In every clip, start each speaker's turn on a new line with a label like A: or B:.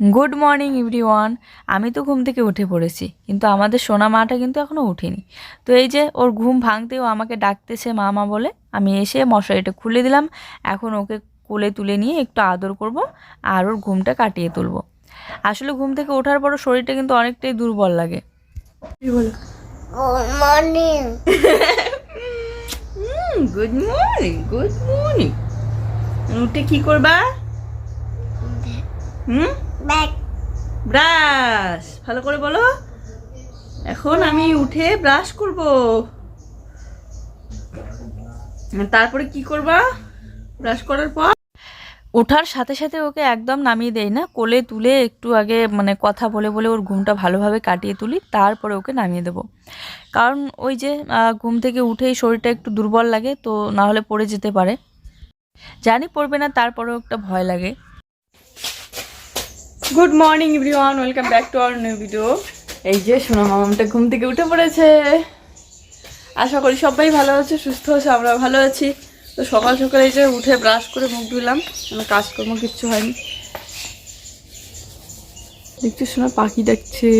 A: Good morning everyone আমি তো ঘুম থেকে উঠে পড়েছি কিন্তু আমাদের সোনা মাটা কিন্তু এখনও উঠেনি। তো এই যে ওর ঘুম ভাঙতেও আমাকে ডাকতেছে মা মা বলে আমি এসে মশারিটা খুলে দিলাম। এখন ওকে কোলে তুলে নিয়ে একটু আদর করব আর ওর ঘুমটা কাটিয়ে তুলব। আসলে ঘুম থেকে ওঠার পর শরীরটা কিন্তু অনেকটাই দুর্বল লাগে। বলো?
B: Good morning.
A: Good morning good morning উঠে কি করবা? হুম. ব্রাশ ভালো করে বলো। এখন আমি উঠে ব্রাশ করব। তারপরে কি করবা? ব্রাশ করার পর? ওঠার সাথে সাথে ওকে একদম নামিয়ে দেই না। কোলে তুলে একটু আগে মানে কথা বলে বলে ওর ঘুমটা ভালোভাবে কাটিয়ে তুলি তারপরে ওকে নামিয়ে দেবো। কারণ ওই যে ঘুম থেকে উঠেই শরীরটা একটু দুর্বল লাগে তো না হলে পড়ে যেতে পারে। জানি পড়বে না তারপরেও একটা ভয় লাগে। Good morning everyone welcome back to our new video এই যে সোনা মামামটা ঘুম থেকে উঠে পড়েছে। আশা করি সবাই ভালো আছে, সুস্থ আছে, আমরা ভালো আছি। তো সকাল সকাল এই যে উঠে ব্রাশ করে মুখ ধুলাম, কোনো কাজকর্ম কিচ্ছু হয়নি। দেখতে শোনা পাখি দেখছে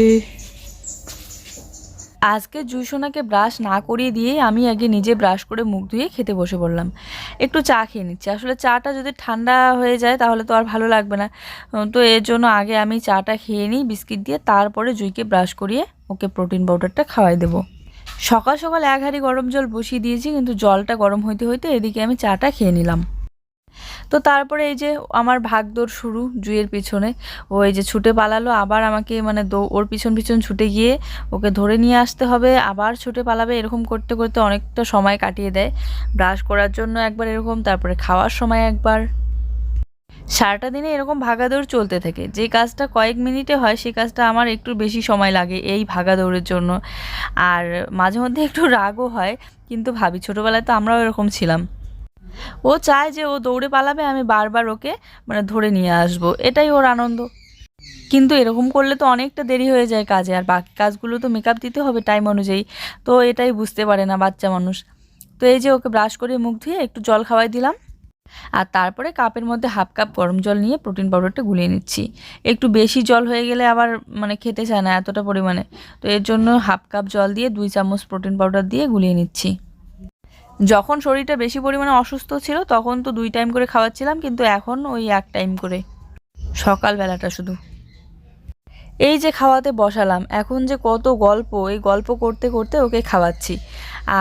A: আজকে জুইসোনাকে ব্রাশ না করিয়ে দিয়ে আমি আগে নিজে ব্রাশ করে মুখ ধুয়ে খেতে বসে পড়লাম। একটু চা খেয়ে নিচ্ছি। আসলে চাটা যদি ঠান্ডা হয়ে যায় তাহলে তো আর ভালো লাগবে না। তো এর জন্য আগে আমি চাটা খেয়ে নিই, বিস্কিট দিয়ে, তারপরে জুইকে ব্রাশ করিয়ে ওকে প্রোটিন পাউডারটা খাওয়াই দেবো। সকাল সকাল এক হাঁড়ি গরম জল বসিয়ে দিয়েছি, কিন্তু জলটা গরম হইতে হইতে এদিকে আমি চাটা খেয়ে নিলাম। তো তারপরে এই যে আমার ভাগদৌড় শুরু জুয়ের পিছনে। ও এই যে ছুটে পালালো, আবার আমাকে মানে ওর পিছন পিছন ছুটে গিয়ে ওকে ধরে নিয়ে আসতে হবে, আবার ছুটে পালাবে, এরকম করতে করতে অনেকটা সময় কাটিয়ে দেয়। ব্রাশ করার জন্য একবার এরকম, তারপরে খাওয়ার সময় একবার। সারাটা দিনে এরকম ভাগাদৌড় চলতে থাকে। যে কাজটা কয়েক মিনিটে হয় সেই কাজটা আমার একটু বেশি সময় লাগে এই ভাগাদৌড়ের জন্য। আর মাঝে মধ্যে একটু রাগও হয়, কিন্তু ভাবি ছোটোবেলায় তো আমরাও এরকম ছিলাম। ও চায় যে ও দৌড়ে পালাবে, আমি বারবার ওকে মানে ধরে নিয়ে আসব। এটাই ওর আনন্দ। কিন্তু এরকম করলে তো অনেকটা দেরি হয়ে যায় কাজে, আর বাকি কাজগুলো তো মেকআপ দিতে হবে টাইম অনুযায়ী। তো এটাই বুঝতে পারে না বাচ্চা মানুষ। তো এই যে ওকে ব্রাশ করে মুখ ধুয়ে একটু জল খাওয়াই দিলাম। আর তারপরে কাপের মধ্যে হাফ কাপ গরম জল নিয়ে প্রোটিন পাউডারটা গুলিয়ে নিচ্ছি। একটু বেশি জল হয়ে গেলে আবার মানে খেতে চায় না এতটা পরিমাণে। তো এর জন্য হাফ কাপ জল দিয়ে দুই চামচ প্রোটিন পাউডার দিয়ে গুলিয়ে নিচ্ছি। যখন শরীরটা বেশি পরিমাণে অসুস্থ ছিল, তখন তো দুই টাইম করে খাওয়াচ্ছিলাম, কিন্তু এখন ওই এক টাইম করে। সকালবেলাটা শুধু। এই যে খাওয়াতে বসালাম, এখন যে কত গল্প, এই গল্প করতে করতে ওকে খাওয়াচ্ছি।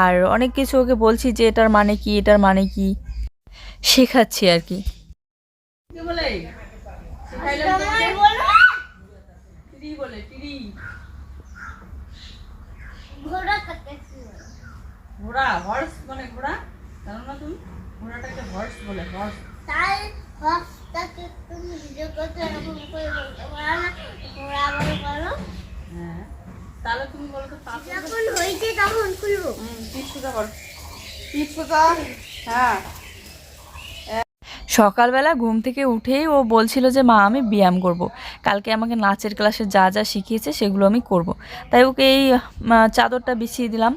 A: আর অনেক কিছু ওকে বলছি যে, এটার মানে কি, এটার মানে কি? শেখাচ্ছি আর কি
B: তোমার বলো ঘোড়া কাটাচ্ছি
A: ঘোড়া হর্স মানে ঘোড়া। জানো না তুমি? ঘোড়াটাকে হর্স বলে হর্স
B: তাই হস্তাকে তুমি ভিডিও করতে এরকম করে বলতে পারো না ঘোড়া বলে বলো।
A: হ্যাঁ। তাহলে তুমি বলো তো
B: যখন হয়েছে তখন খুলবো।
A: হুম পিছুটা হর্স পিছুটা হ্যাঁ। সকালবেলা ঘুম থেকে উঠেই ও বলছিল যে, মা, আমি ব্যায়াম করব। কালকে আমাকে নাচের ক্লাসে যা যা শিখিয়েছে সেগুলো আমি করব। তাই ওকে এই চাদরটা বিছিয়ে দিলাম।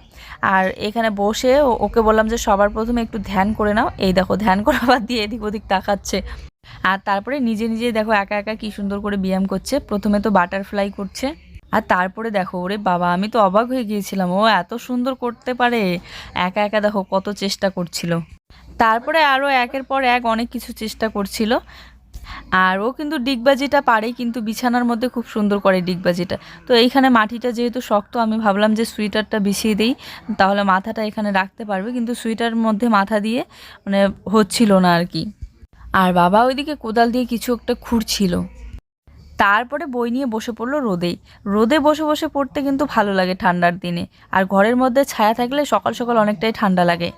A: আর এখানে বসে ওকে বললাম যে, সবার প্রথমে একটু ধ্যান করে নাও। এই দেখো, ধ্যান করা বাদ দিয়ে এদিক ওদিক তাকাচ্ছে। আর তারপরে নিজে নিজে দেখো, একা একা কি সুন্দর করে ব্যায়াম করছে। প্রথমে তো বাটারফ্লাই করছে। আর তারপরে দেখো, ওরে বাবা, আমি তো অবাক হয়ে গিয়েছিলাম। ও এত সুন্দর করতে পারে। একা একা দেখো কত চেষ্টা করছিল। তারপরে আরও একের পর এক অনেক কিছু চেষ্টা করছিল। আর ও কিন্তু ডিগবাজিটা পারে কিন্তু বিছানার মধ্যে খুব সুন্দর করে ডিগবাজিটা। তো এইখানে মাটিটা যেহেতু শক্ত, আমি ভাবলাম যে সুইটারটা বিছিয়ে দিই, তাহলে মাথাটা এখানে রাখতে পারবে। কিন্তু সুইটার মধ্যে মাথা দিয়ে মানে হচ্ছিল না আর কি। আর বাবা ওইদিকে কোদাল দিয়ে কিছু একটা খুঁড়ছিল। তারপরে বই নিয়ে বসে পড়ল রোদেই রোদে বসে বসে পড়তে কিন্তু ভালো লাগে ঠান্ডার দিনে। আর ঘরের মধ্যে ছায়া থাকলে সকাল সকাল অনেকটাই ঠান্ডা লাগে।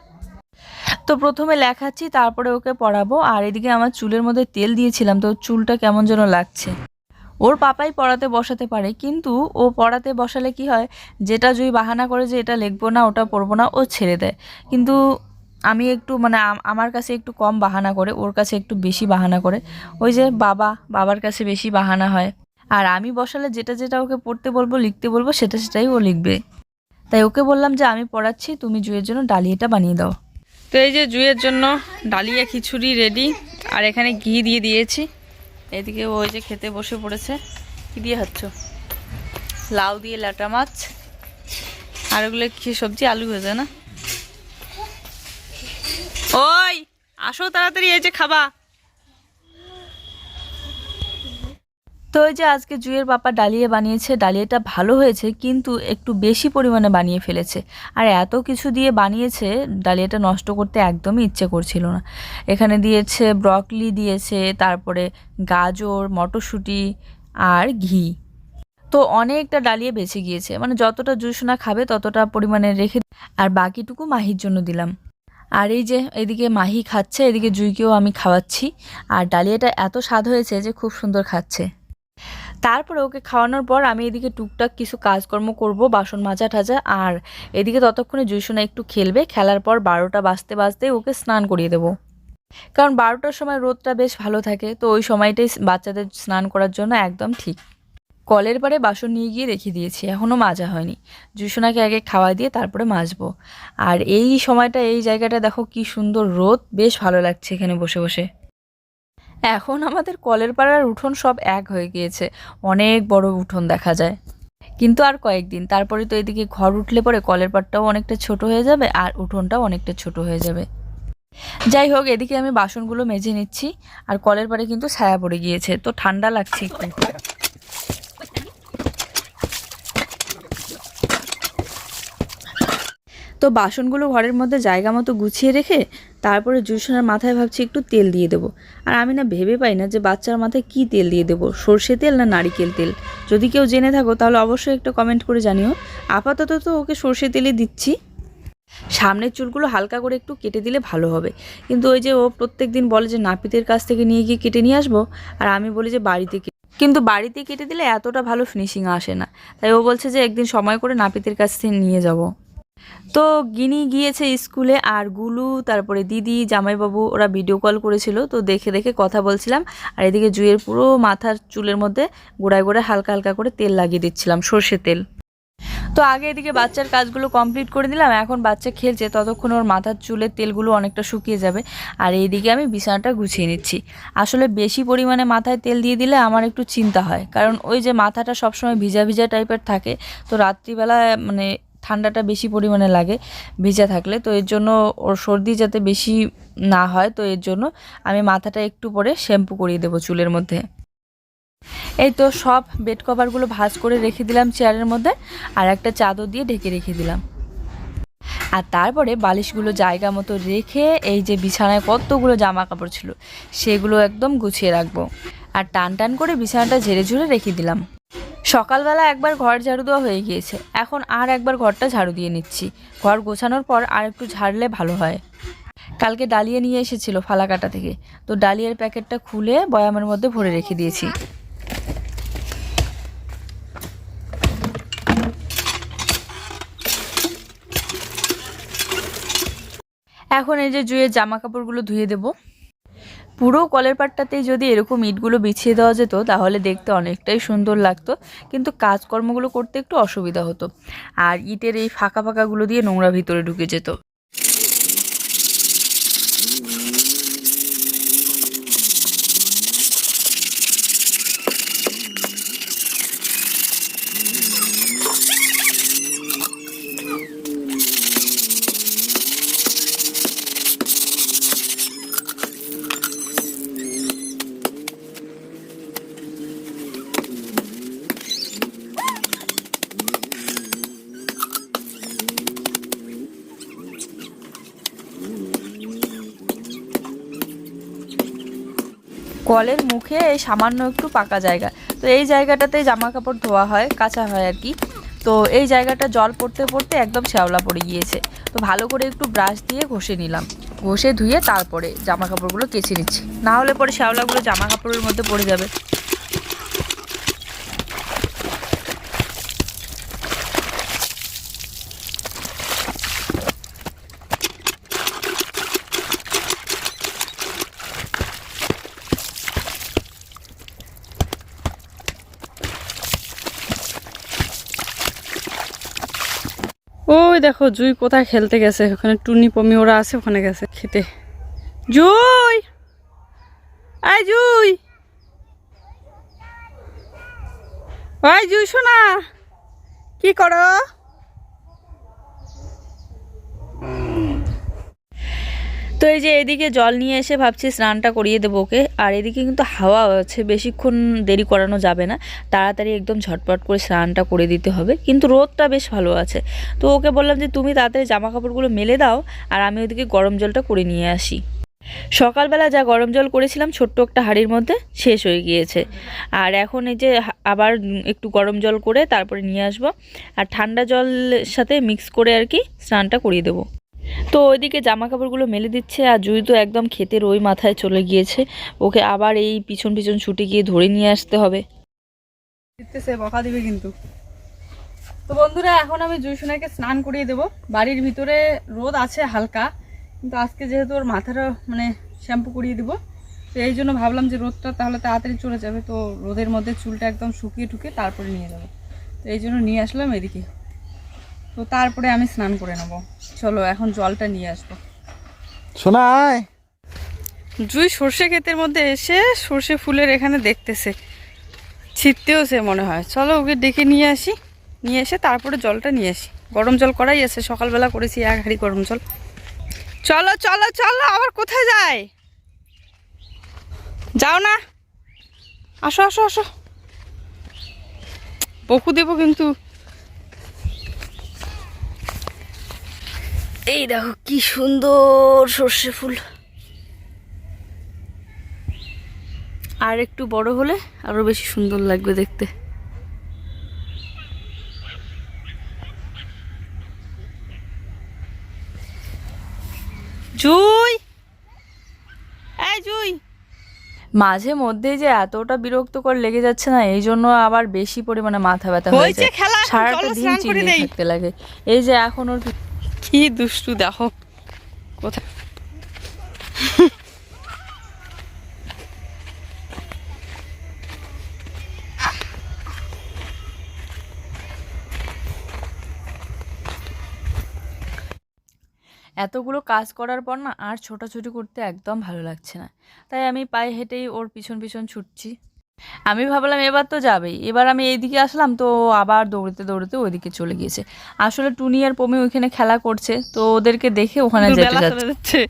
A: তো প্রথমে লেখাচ্ছি, তারপরে ওকে পড়াবো। আর এদিকে আমার চুলের মধ্যে তেল দিয়েছিলাম, তো চুলটা কেমন যেন লাগছে। ওর পাপাই পড়াতে বসাতে পারে, কিন্তু ও পড়াতে বসালে কি হয়, যেটা জুই বাহানা করে যে এটা লিখব না, ওটা পড়ব না, ও ছেড়ে দেয়। কিন্তু আমি একটু মানে আমার কাছে একটু কম বাহানা করে, ওর কাছে একটু বেশি বাহানা করে। ওই যে বাবা, বাবার কাছে বেশি বাহানা হয়। আর আমি বসালে যেটা যেটা ওকে পড়তে বলব, লিখতে বলব, সেটা সেটাই ও লিখবে। তাই ওকে বললাম যে, আমি পড়াচ্ছি, তুমি জুয়ের জন্য ডালিয়াটা বানিয়ে দাও। তো এই যে জুয়ের জন্য ডালিয়া খিচুড়ি রেডি আর এখানে ঘি দিয়ে দিয়েছি। এদিকে ওই যে খেতে বসে পড়েছে। কি দিয়ে হচ্ছ লাউ দিয়ে লাটা মাছ। আর ওগুলো কি সবজি? আলু ভেজে না? ওই, আসো তাড়াতাড়ি এই যে খাবা। তো ওই যে আজকে জুয়ের পাপা ডালিয়ে বানিয়েছে, ডালিয়াটা ভালো হয়েছে, কিন্তু একটু বেশি পরিমাণে বানিয়ে ফেলেছে। আর এত কিছু দিয়ে বানিয়েছে, ডালিয়াটা নষ্ট করতে একদমই ইচ্ছে করছিল না। এখানে দিয়েছে ব্রকলি দিয়েছে তারপরে গাজর, মটরশুঁটি আর ঘি। তো অনেকটা ডালিয়ে বেঁচে গিয়েছে মানে যতটা জুসোনা খাবে ততটা পরিমাণে রেখে আর বাকিটুকু মাহির জন্য দিলাম। আর এই যে এদিকে মাহি খাচ্ছে, এদিকে জুইকেও আমি খাওয়াচ্ছি। আর ডালিয়াটা এত স্বাদ হয়েছে যে খুব সুন্দর খাচ্ছে। তারপরে ওকে খাওয়ানোর পর আমি এদিকে টুকটাক কিছু কাজকর্ম করব, বাসন মাজা ঠাজা, আর এদিকে ততক্ষণে জুইসোনা একটু খেলবে। খেলার পর বারোটা বাজতে বাজতে ওকে স্নান করিয়ে দেবো। কারণ বারোটার সময় রোদটা বেশ ভালো থাকে, তো ওই সময়টাই বাচ্চাদের স্নান করার জন্য একদম ঠিক। কলের পারে বাসন নিয়ে গিয়ে রেখে দিয়েছি এখনও মাজা হয়নি। জুসোনাকে আগে খাওয়া দিয়ে তারপরে মাজবো। আর এই সময়টা, এই জায়গাটা দেখো কি সুন্দর রোদ, বেশ ভালো লাগছে এখানে বসে বসে। এখন আমাদের কলের পাড়ার উঠোন সব এক হয়ে গিয়েছে। অনেক বড় উঠোন দেখা যায়। কিন্তু আর কয়েকদিন, তারপরে তো এদিকে ঘর উঠলে পরে কলের পাড়টাও অনেকটা ছোট হয়ে যাবে আর উঠোনটাও অনেকটা ছোট হয়ে যাবে। যাই হোক, এদিকে আমি বাসনগুলো মেজে নিচ্ছি আর কলের পাড়ে কিন্তু ছায়া পড়ে গিয়েছে, তো ঠান্ডা লাগছে একটু। তো বাসনগুলো ঘরের মধ্যে জায়গা মতো গুছিয়ে রেখে তারপরে জুসোনার মাথায় ভাবছি একটু তেল দিয়ে দেবো। আর আমি না ভেবে পাই না যে বাচ্চার মাথায় কি তেল দিয়ে দেবো, সর্ষে তেল না নারিকেল তেল? যদি কেউ জেনে থাকো তাহলে অবশ্যই একটা কমেন্ট করে জানিও। আপাতত তো ওকে সর্ষে তেলই দিচ্ছি। সামনের চুলগুলো হালকা করে একটু কেটে দিলে ভালো হবে। কিন্তু ওই যে ও প্রত্যেক দিন বলে যে নাপিতের কাছ থেকে নিয়ে গিয়ে কেটে নিয়ে আসব, আর আমি বলি যে বাড়িতে কিন্তু বাড়িতে কেটে দিলে এতটা ভালো ফিনিশিং আসে না। তাই ও বলছে যে একদিন সময় করে নাপিতের কাছ থেকে নিয়ে যাব। তো গিনি গিয়েছে স্কুলে আর গুলু, তারপরে দিদি, জামাইবাবু, ওরা ভিডিও কল করেছিল, তো দেখে দেখে কথা বলছিলাম। আর এদিকে জুয়ের পুরো মাথার চুলের মধ্যে গোড়ায় গোড়ায় হালকা হালকা করে তেল লাগিয়ে দিচ্ছিলাম সর্ষে তেল। তো আগে এদিকে বাচ্চার কাজগুলো কমপ্লিট করে দিলাম এখন বাচ্চা খেলছে, ততক্ষণ ওর মাথার চুলের তেলগুলো অনেকটা শুকিয়ে যাবে। আর এইদিকে আমি বিছানাটা গুছিয়ে নিচ্ছি। আসলে বেশি পরিমাণে মাথায় তেল দিয়ে দিলে আমার একটু চিন্তা হয়, কারণ ওই যে মাথাটা সবসময় ভিজা ভিজা টাইপের থাকে, তো রাত্রিবেলা মানে ঠান্ডাটা বেশি পরিমাণে লাগে ভিজা থাকলে। তো এর জন্য ওর সর্দি যাতে বেশি না হয়, তো এর জন্য আমি মাথাটা একটু পরে শ্যাম্পু করিয়ে দেবো চুলের মধ্যে। এই তো সব বেড কভারগুলো ভাঁজ করে রেখে দিলাম চেয়ারের মধ্যে আর একটা চাদর দিয়ে ঢেকে রেখে দিলাম। আর তারপরে বালিশগুলো জায়গা মতো রেখে এই যে বিছানায় কতগুলো জামা কাপড় ছিল, সেগুলো একদম গুছিয়ে রাখব। আর টান টান করে বিছানাটা ঝেড়ে ঝুড়ে রেখে দিলাম। সকালবেলা একবার ঘর ঝাড়ু দেওয়া হয়ে গিয়েছে। এখন আর একবার ঘরটা ঝাড়ু দিয়ে নিচ্ছি। ঘর গোছানোর পর আর একটু ঝাড়লে ভালো হয়। কালকে ডালিয়া নিয়ে এসেছিল ফালাকাটা থেকে। তো ডালিয়ার প্যাকেটটা খুলে বয়ামের মধ্যে ভরে রেখে দিয়েছি। এখন এই যে জুয়ে জামা কাপড়গুলো ধুয়ে দেব। পুরো কলের পাটটাতেই যদি এরকম ইটগুলো বিছিয়ে দেওয়া যেত, তাহলে দেখতে অনেকটাই সুন্দর লাগতো। কিন্তু কাজকর্মগুলো করতে একটু অসুবিধা হতো। আর ইটের এই ফাঁকা ফাঁকাগুলো দিয়ে নোংরা ভিতরে ঢুকে যেত। কলের মুখে এই সামান্য একটু পাকা জায়গা। তো এই জায়গাটাতে জামা কাপড় ধোয়া হয়, কাঁচা হয় আর কি। তো এই জায়গাটা জল পড়তে পড়তে একদম শ্যাওলা পড়ে গিয়েছে। তো ভালো করে একটু ব্রাশ দিয়ে ঘষে নিলাম। ঘষে ধুয়ে তারপরে জামা কাপড়গুলো কেচে নিচ্ছি। না হলে পরে শ্যাওলাগুলো জামা কাপড়ের মধ্যে পড়ে যাবে।
C: দেখো জুই কোথায় খেলতে গেছে। ওখানে টুনি পমি ওরা আছে, ওখানে গেছে খেতে। জুই! আয় জুই! আয় জুই, শোনা! কি করো?
A: তো এই যে এদিকে জল নিয়ে এসে ভাবছি স্নানটা করিয়ে দেবো ওকে। আর এদিকে কিন্তু হাওয়া আছে, বেশিক্ষণ দেরি করানো যাবে না। তাড়াতাড়ি একদম ঝটপট করে স্নানটা করে দিতে হবে। কিন্তু রোদটা বেশ ভালো আছে। তো ওকে বললাম যে, তুমি তাড়াতাড়ি জামা কাপড়গুলো মেলে দাও, আর আমি ওদিকে গরম জলটা করে নিয়ে আসি। সকালবেলা যা গরম জল করেছিলাম, ছোট্ট একটা হাঁড়ির মধ্যে, শেষ হয়ে গিয়েছে। আর এখন এই যে আবার একটু গরম জল করে তারপরে নিয়ে আসব। আর ঠান্ডা জল সাথে মিক্স করে আর কি স্নানটা করিয়ে দেবো। তো ওইদিকে জামা কাপড়গুলো মেলে দিচ্ছে আর জুই তো একদম ক্ষেতের ওই মাথায় চলে গিয়েছে। ওকে আবার এই পিছন পিছন ছুটে গিয়ে ধরে নিয়ে আসতে হবে।
C: বকা দিবে কিন্তু। তো বন্ধুরা, এখন আমি জুইসোনাকে স্নান করিয়ে দেবো। বাড়ির ভিতরে রোদ আছে হালকা, কিন্তু আজকে যেহেতু ওর মাথাটা মানে শ্যাম্পু করিয়ে দেবো, তো এই জন্য ভাবলাম যে রোদটা তাহলে তাড়াতাড়ি চলে যাবে। তো রোদের মধ্যে চুলটা একদম শুকিয়ে টুকিয়ে তারপরে নিয়ে যাব। তো এই জন্য নিয়ে আসলাম এদিকে। তো তারপরে আমি স্নান করে নেব। চলো এখন জলটা নিয়ে আসব।
D: শোনায়
C: জুই সর্ষে ক্ষেতের মধ্যে এসে সর্ষে ফুলের এখানে দেখতেছে। ছিটতেও সে মনে হয়। চলো ওকে ডেকে নিয়ে আসি। নিয়ে এসে তারপরে জলটা নিয়ে আসি। গরম জল করাই আছে সকালবেলা করেছি এক হাঁড়ি গরম জল। চলো চলো চলো আবার কোথায় যায়? যাও না। আসো আসো আসো। বকু দেবো কিন্তু। এই দেখো কি সুন্দর সর্ষে ফুল। আর একটু বড় হলে আরও বেশি সুন্দর লাগবে দেখতে। জুই! এই জুই!
A: মাঝে মধ্যে যে এতটা বিরক্তকর লেগে যাচ্ছে না এই জন্য আবার বেশি পরিমাণে মাথা ব্যথা হয়ে
C: হয়েছে
A: সারাটা দিন
C: করে
A: থাকতে লাগে। এই যে এখন ওর
C: কি দুষ্টু দেখো। কোথায়?
A: এতগুলো কাজ করার পর না আর ছোটাছুটি করতে একদম ভালো লাগছে না। তাই আমি পায়ে হেঁটেই ওর পিছন পিছন ছুটছি। আমি ভাবলাম এবার তো যাবেই। এবার আমি এইদিকে আসলাম তো আবার দৌড়তে দৌড়তে ওইদিকে চলে গিয়েছে। আসলে টুনি আর পমি ওইখানে খেলা করছে তো ওদেরকে দেখে ওখানে যেতে যাচ্ছে।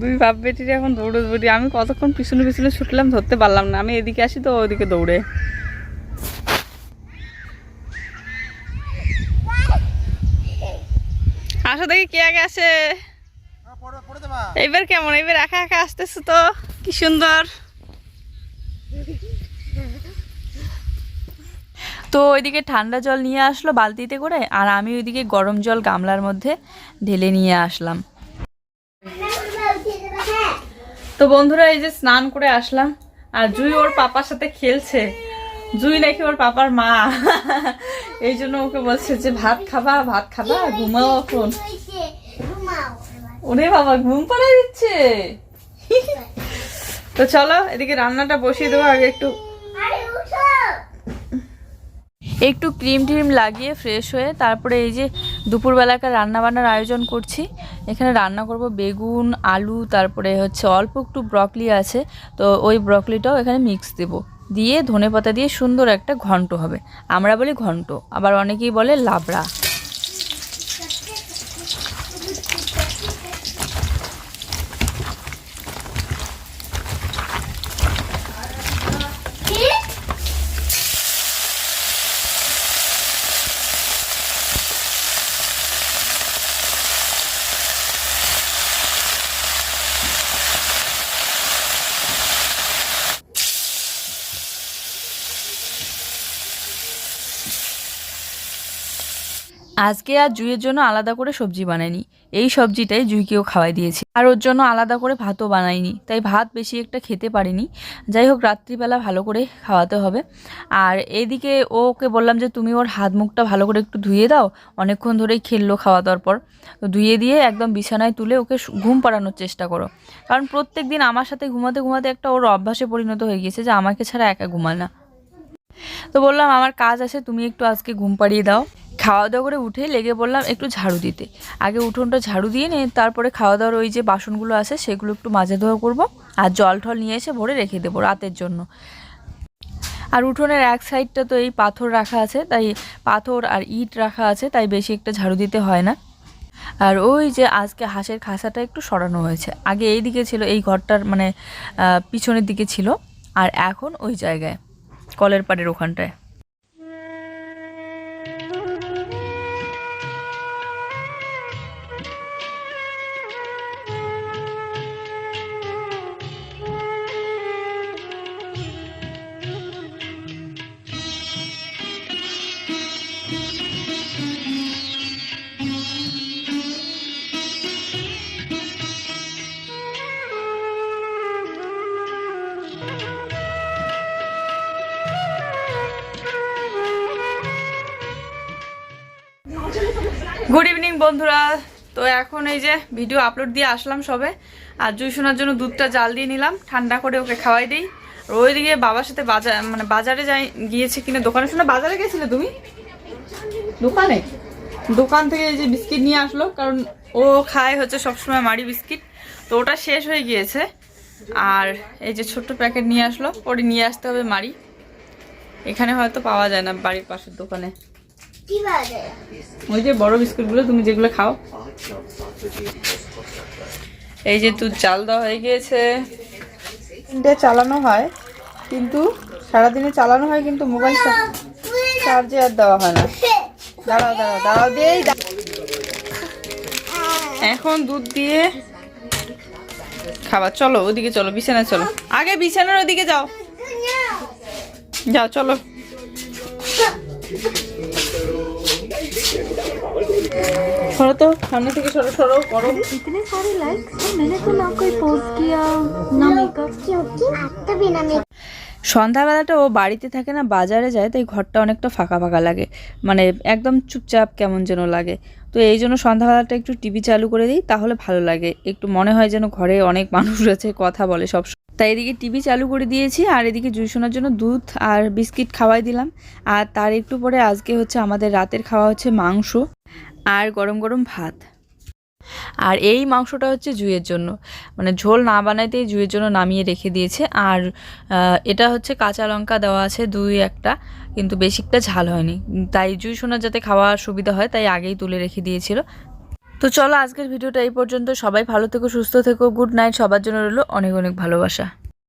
C: দুই বাপ বেটির এখন দৌড়ে দৌড়ি। আমি কতক্ষণ পিছনে পিছনে ছুটলাম ধরতে পারলাম না। আমি এদিকে আসি তো ওদিকে দৌড়ে। আসো দেখি কে আগে আসে। এইবার কেমন? এইবার একা একা আসতেছে তো? কি সুন্দর।
A: তো ওইদিকে ঠান্ডা জল নিয়ে আসলো বালতিতে করে, আর আমি ওইদিকে গরম জল গামলার মধ্যে ঢেলে নিয়ে আসলাম।
C: তো বন্ধুরা, এই যে স্নান করে আসলাম, আর জুই ওর পাপার সাথে খেলছে। জুই নাকি ওর পাপার মা। এই জন্য ওকে বলছে যে, ভাত খাবা ভাত খাবা, ঘুমাও এখন। ওরে বাবা, ঘুম পড়ে দিচ্ছে। তো চলো, এদিকে রান্নাটা বসিয়ে দেবো, আগে একটু
A: একটু ক্রিম ট্রিম লাগিয়ে ফ্রেশ হয়ে তারপরে এই যে দুপুরবেলাকার রান্না বান্নার আয়োজন করছি। এখানে রান্না করব বেগুন, আলু, তারপরে হচ্ছে অল্প একটু ব্রকলি আছে। তো ওই ব্রকলিটাও এখানে মিক্স দেব। দিয়ে ধনে পাতা দিয়ে সুন্দর একটা ঘন্ট হবে। আমরা বলি ঘন্ট, আবার অনেকেই বলে লাবড়া। আজকে আর জুইয়ের জন্য আলাদা করে সবজি বানাইনি। এই সবজিটাই জুইকেও খাওয়াই দিয়েছি। আর ওর জন্য আলাদা করে ভাতও বানাইনি, তাই ভাত বেশি একটা খেতে পারিনি। যাই হোক, রাত্রিবেলা ভালো করে খাওয়াতে হবে। আর এইদিকে ওকে বললাম যে, তুমি ওর হাত মুখটা ভালো করে একটু ধুয়ে দাও, অনেকক্ষণ ধরেই খেললো খাওয়া দাওয়ার পর। ধুয়ে দিয়ে একদম বিছানায় তুলে ওকে ঘুম পাড়ানোর চেষ্টা করো। কারণ প্রত্যেক দিন আমার সাথে ঘুমাতে ঘুমাতে একটা ওর অভ্যাসে পরিণত হয়ে গিয়েছে যে, আমাকে ছাড়া একা ঘুমায় না। তো বললাম, আমার কাজ আছে, তুমি একটু আজকে ঘুম পাড়িয়ে দাও। খাওয়া দাওয়া করে উঠে লেগে বললাম একটু ঝাড়ু দিতে। আগে উঠোনটা ঝাড়ু দিয়ে নিয়ে তারপরে খাওয়া দাওয়ার ওই যে বাসনগুলো আছে সেগুলো একটু মাজা ধোয়া করব আর জল টল নিয়ে এসে ভরে রেখে দেবো রাতের জন্য। আর উঠোনের এক সাইডটা তো এই পাথর রাখা আছে, তাই পাথর আর ইট রাখা আছে, তাই বেশি একটা ঝাড়ু দিতে হয় না। আর ওই যে আজকে হাঁসের খাসাটা একটু সরানো হয়েছে। আগে এই দিকে ছিল, এই ঘরটার মানে পিছনের দিকে ছিল, আর এখন ওই জায়গায়, কলের পাড়ের ওখানটায়। বন্ধুরা, তো এখন এই যে ভিডিও আপলোড দিয়ে আসলাম সবে। আর জুই শোনার জন্য দুধটা জাল দিয়ে নিলাম, ঠান্ডা করে ওকে খাওয়াই দিই। আর ওইদিকে বাবার সাথে বাজার মানে বাজারে যাই, গিয়েছে কিনা দোকানে। শোনা বাজারে গেছিলে তুমি? দোকানে? দোকান থেকে এই যে বিস্কিট নিয়ে আসলো, কারণ ও খায় হচ্ছে সবসময় মারি বিস্কিট। তো ওটা শেষ হয়ে গিয়েছে। আর এই যে ছোট্ট প্যাকেট নিয়ে আসলো ওটা নিয়ে আসতে হবে মারি এখানে হয়তো পাওয়া যায় না বাড়ির পাশের দোকানে। ওই যে বড় বিস্কুটগুলো তুমি যেগুলো খাও। এই যে তুই চাল দেওয়া হয়ে গিয়েছে।
C: তিনটে চালানো হয় কিন্তু সারাদিনে চালানো হয় কিন্তু মোবাইল চার্জে আর দেওয়া হয় না। দাঁড়াও দাঁড়াও দাঁড়াও দিয়েই
A: এখন দুধ দিয়ে খাবার। চলো ওদিকে চলো বিছানায় চলো। আগে বিছানার ওদিকে যাও। যাও চলো। সরো তো সামনে থেকে সরো সরো করো
E: इतने सारे लाइक्स हैं मैंने तो ना कोई पोस्ट किया ना मेकअप
B: क्योंकि आता बिना मेरे
A: সন্ধ্যাবেলাটা ও বাড়িতে থাকে না বাজারে যায় তাই ঘরটা অনেকটা ফাঁকা ফাঁকা লাগে মানে একদম চুপচাপ কেমন যেন লাগে তো এই জন্য সন্ধ্যাবেলাটা একটু টিভি চালু করে দিই তাহলে ভালো লাগে একটু মনে হয় যেন ঘরে অনেক মানুষ আছে কথা বলে সব সময়। তাই এদিকে টিভি চালু করে দিয়েছি আর এদিকে জুই শোনার জন্য দুধ আর বিস্কিট খাওয়াই দিলাম আর তার একটু পরে আজকে হচ্ছে আমাদের রাতের খাওয়া হচ্ছে মাংস আর গরম গরম ভাত। আর এই মাংসটা হচ্ছে জুইয়ের জন্য। মানে ঝোল না বানাইতেই জুইয়ের জন্য নামিয়ে রেখে দিয়েছে। আর এটা হচ্ছে কাঁচা লঙ্কা দেওয়া আছে দুই একটা, কিন্তু বেশিটা ঝাল হয়নি। তাই জুই শোনার যাতে খাওয়ার সুবিধা হয়, তাই আগেই তুলে রেখে দিয়েছিল। তো চলো আজকের ভিডিওটা এই পর্যন্ত। সবাই ভালো থেকো, সুস্থ থেকো, গুড নাইট। সবার জন্য রইল অনেক অনেক ভালোবাসা।